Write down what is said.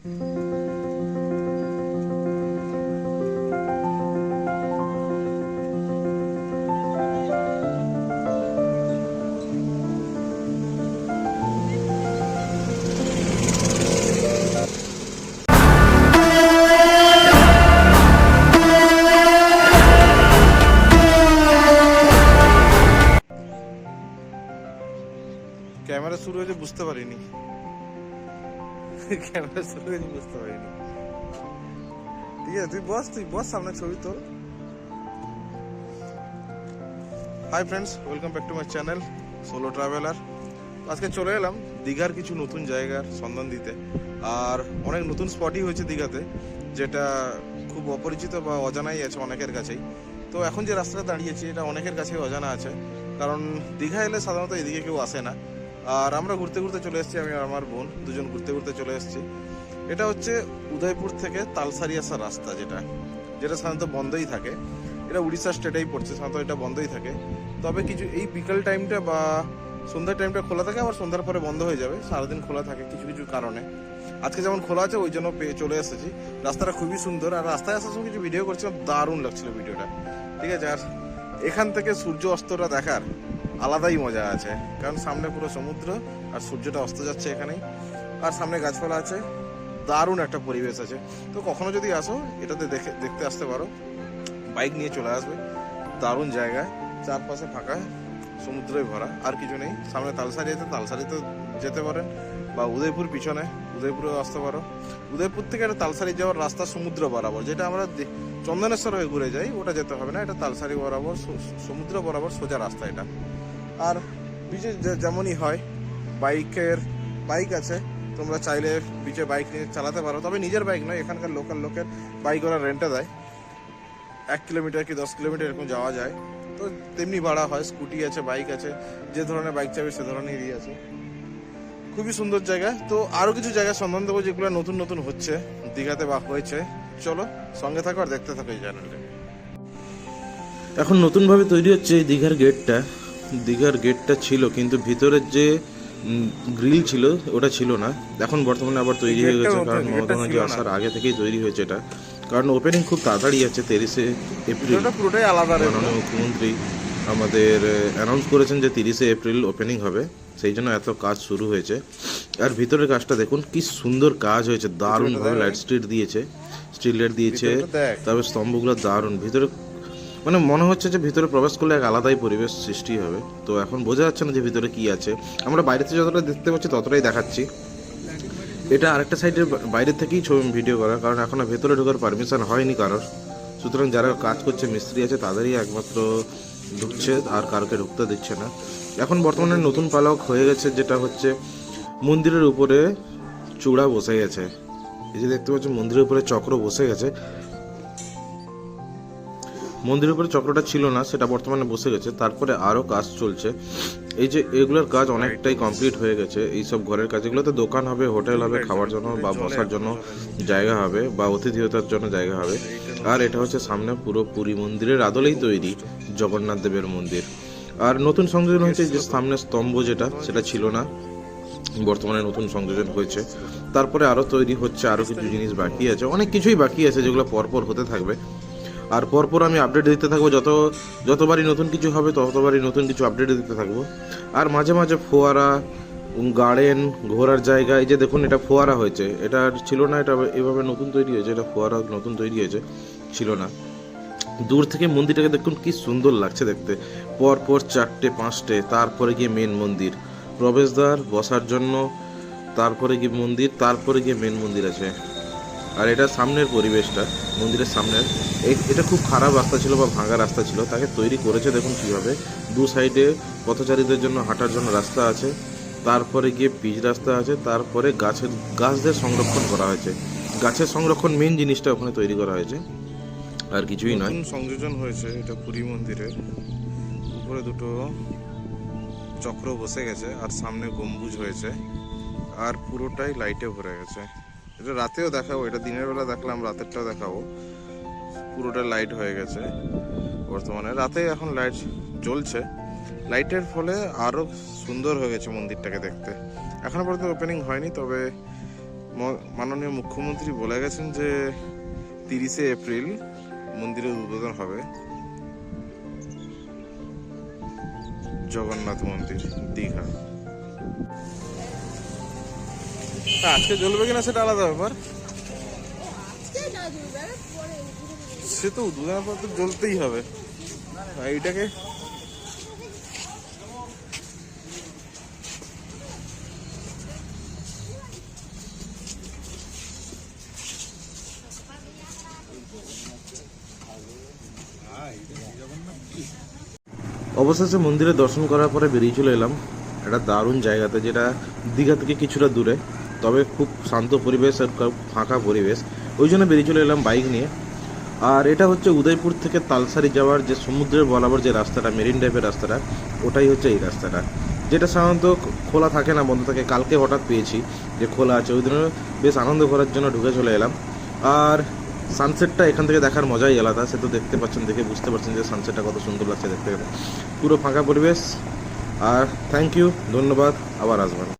Camera শুরু হয়েছে বুঝতে পারিনি। ক্যামেরা শুরু বুঝতে পারিনি। ঠিক আছে, তুই বস তুই বস সামনে ছবি তোল। Hi friends welcome back to my channel solo traveller আজকে চলে এলাম দীঘার কিছু নতুন জায়গার সন্ধান দিতে। আর অনেক নতুন স্পটই হয়েছে দীঘাতে, যেটা খুব অপরিচিত বা অজানাই আছে অনেকের কাছেই। তো এখন যে রাস্তাটা দাঁড়িয়েছি, এটা অনেকের কাছেই অজানা আছে। কারণ দীঘা এলে সাধারণত এদিকে কেউ আসে না। আর আমরা ঘুরতে ঘুরতে চলে এসেছি, আমি আমার বোন দুজন ঘুরতে ঘুরতে চলে এসেছি। এটা হচ্ছে উদয়পুর থেকে তালসারি আসার রাস্তা যেটা যেটা সাধারণত বন্ধই থাকে। এটা উড়িষ্যা স্টেটেই পড়ছে, সাধারণত এটা বন্ধই থাকে। তবে কিছু এই বিকাল টাইমটা বা সন্ধ্যার টাইমটা খোলা থাকে, আবার সন্ধ্যার পরে বন্ধ হয়ে যাবে, সারাদিন খোলা থাকে কিছু কিছু কারণে। আজকে যেমন খোলা আছে, ওই জন্য পেয়ে চলে এসেছি। রাস্তাটা খুবই সুন্দর, আর রাস্তায় আসার সময় কিছু ভিডিও করছিলাম, দারুণ লাগছিল ভিডিওটা ঠিক আছে, আর এখান থেকে সূর্য অস্তটা দেখার আলাদাই মজা আছে। কারণ সামনে পুরো সমুদ্র আর সূর্যটা অস্ত যাচ্ছে এখানেই। আর সামনে গাছপালা আছে। দারুণ একটা পরিবেশ আছে। তো কখনো যদি আসো, এটাতে দেখে দেখতে আসতে পারো। বাইক নিয়ে চলে আসবে। দারুণ জায়গা। চারপাশে ফাঁকা। সমুদ্রই ভরা। আর কিছু নেই। সামনে তালসারি আছে। তালসারিতে যেতে পারেন। বা উদয়পুর পিছনে। উদয়পুরেও আসতে পারো। উদয়পুর থেকে একটা তালসারি যাওয়ার রাস্তা সমুদ্র বরাবর। যেটা আমরা চন্দনেশ্বর হয়ে ঘুরে যাই, ওটা যেতে হবে না। এটা তালসারি বরাবর সমুদ্র বরাবর সোজা রাস্তা এটা। আর বিচে যেমনই হয়, বাইকের বাইক আছে, তোমরা চাইলে বিচে বাইক নিয়ে চালাতে পারো। তবে নিজের বাইক নয়, এখানকার লোকাল লোকের বাইক ওরা রেন্টে দেয়। এক কিলোমিটার কি দশ কিলোমিটার এরকম যাওয়া যায়। তো তেমনি ভাড়া হয় স্কুটি আছে বাইক আছে, যে ধরনের বাইক চাইবে সে ধরনেরই আছে। খুবই সুন্দর জায়গা। তো আরও কিছু জায়গা সন্ধান দেবো যেগুলো নতুন নতুন হচ্ছে, দীঘাতে বা হয়েছে। চলো, সঙ্গে থাকো আর দেখতে থাকো এই চ্যানেলটা এখন নতুনভাবে তৈরি হচ্ছে এই দীঘার গেটটা দীঘার গেটটা ছিল কিন্তু ভিতরের যে গ্রিল ছিল ওটা ছিল না। এখন বর্তমানে আবার তৈরি হয়ে গেছে কারণ মমতা আসার আগে থেকেই তৈরি হয়েছে এটা। কারণ ওপেনিং খুব তাড়াতাড়ি আছে তিরিশে এপ্রিল। পুরোটাই আলাদা মাননীয় মুখ্যমন্ত্রী আমাদের অ্যানাউন্স করেছেন যে তিরিশে এপ্রিল ওপেনিং হবে সেই জন্য এত কাজ শুরু হয়েছে। আর ভিতরের কাজটা দেখুন কি সুন্দর কাজ হয়েছে দারুণভাবে লাইট স্ট্রিট দিয়েছে স্ট্রিট লাইট দিয়েছে। তবে স্তম্ভগুলো দারুণ। ভিতরে মানে মনে হচ্ছে যে ভিতরে প্রবেশ করলে এক আলাদাই পরিবেশ সৃষ্টি হবে। তো এখন বোঝা যাচ্ছে না যে ভিতরে কি আছে। আমরা বাইরে থেকে যতটা দেখতে পাচ্ছি, ততটাই দেখাচ্ছি। এটা আরেকটা সাইডের বাইরে থেকেই ছবি ভিডিও করা, কারণ এখনও ভেতরে ঢোকার পারমিশন হয়নি কারোর। সুতরাং যারা কাজ করছে, মিস্ত্রি আছে, তাদেরই একমাত্র ঢুকছে, আর কারোকে ঢুকতে দিচ্ছে না। এখন বর্তমানে নতুন পালক হয়ে গেছে, যেটা হচ্ছে মন্দিরের উপরে চূড়া বসে গেছে। এই যে দেখতে পাচ্ছি মন্দিরের উপরে চক্র বসে গেছে। মন্দিরের উপরে চক্রটা ছিল না, সেটা বর্তমানে বসে গেছে। তারপরে আরও কাজ চলছে। এই যে এগুলোর কাজ অনেকটাই কমপ্লিট হয়ে গেছে। এই সব ঘরের কাজ, এগুলোতে দোকান হবে, হোটেল হবে, খাওয়ার জন্য বা বসার জন্য জায়গা হবে বা অতিথিয়তার জন্য জায়গা হবে। আর এটা হচ্ছে সামনে পুরো পুরী মন্দিরের আদলেই তৈরি জগন্নাথ দেবের মন্দির। আর নতুন সংযোজন হয়েছে যে সামনে স্তম্ভ যেটা, সেটা ছিল না। বর্তমানে নতুন সংযোজন হয়েছে। তারপরে আরও তৈরি হচ্ছে আরও কিছু জিনিস বাকি আছে। অনেক কিছুই বাকি আছে যেগুলো পরপর হতে থাকবে। আর পরপর আমি আপডেট দিতে থাকব। যত, যতবারই নতুন কিছু হবে, ততবারই নতুন কিছু আপডেট দিতে থাকব। আর মাঝে মাঝে ফোয়ারা গার্ডেন ঘোরার জায়গা, এই যে দেখুন এটা ফোয়ারা হয়েছে। এটা ছিল না, এটা এভাবে নতুন তৈরি হয়েছে, এটা ফোয়ারা নতুন তৈরি হয়েছে, ছিল না। দূর থেকে মন্দিরটাকে দেখুন কি সুন্দর লাগছে দেখতে। পর পর চারটে, পাঁচটে, তারপরে গিয়ে মেন মন্দির। প্রবেশদ্বার বসার জন্য, তারপরে গিয়ে মন্দির, তারপরে গিয়ে মেন মন্দির আছে। আর এটা সামনের পরিবেশটা, মন্দিরের সামনের। এটা খুব খারাপ রাস্তা ছিল বা ভাঙা রাস্তা ছিল। তাকে তৈরি করেছে দেখুন কীভাবে। দু সাইডে পথচারীদের জন্য হাঁটার জন্য রাস্তা আছে। তারপরে গিয়ে পিচ রাস্তা আছে। তারপরে গাছের গাছদের সংরক্ষণ করা হয়েছে। গাছের সংরক্ষণ মেন জিনিসটা ওখানে তৈরি করা হয়েছে। আর কিছুই নয়। সংযোজন হয়েছে। এটা পুরী মন্দিরের উপরে দুটো চক্র বসে গেছে আর সামনে গম্বুজ হয়েছে। আর পুরোটাই লাইটে ভরে গেছে। এটা রাতেও দেখাবো। এটা দিনের বেলা দেখলাম, রাতেরটাও দেখাবো। পুরোটা লাইট হয়ে গেছে। বর্তমানে রাতে এখন লাইট জ্বলছে। লাইটের ফলে আরও সুন্দর হয়ে গেছে মন্দিরটাকে দেখতে। এখনও পর্যন্ত ওপেনিং হয়নি, তবে মাননীয় মুখ্যমন্ত্রী বলে গেছেন যে তিরিশে এপ্রিল মন্দিরের উদ্বোধন হবে। জগন্নাথ মন্দির, দীঘা। আজকে জ্বলবে কিনা সেটা আলাদা ব্যাপার। সে তো পর তো জ্বলতেই হবে। এইটাকে অবশেষে মন্দিরে দর্শন করার পরে বেরিয়ে চলে এলাম একটা দারুণ জায়গাতে, যেটা দীঘা থেকে কিছুটা দূরে, তবে খুব শান্ত পরিবেশ আর ফাঁকা পরিবেশ। ওই জন্য বেরিয়ে চলে এলাম বাইক নিয়ে। আর এটা হচ্ছে উদয়পুর থেকে তালসারি যাওয়ার যে সমুদ্রের বরাবর যে রাস্তাটা, মেরিন ড্রাইভের রাস্তাটা, ওটাই হচ্ছে এই রাস্তাটা। যেটা সাধারণত খোলা থাকে না, বন্ধ থাকে। কালকে হঠাৎ পেয়েছি যে খোলা আছে। ওই দিনে বেশ আনন্দ করার জন্য ঢুকে চলে এলাম। আর সানসেটটা এখান থেকে দেখার মজাই আলাদা। সে তো দেখতে পাচ্ছেন, দেখে বুঝতে পারছেন যে সানসেটটা কত সুন্দর লাগছে দেখতে। পুরো ফাঁকা পরিবেশ। আর থ্যাংক ইউ ধন্যবাদ। আবার আসবেন।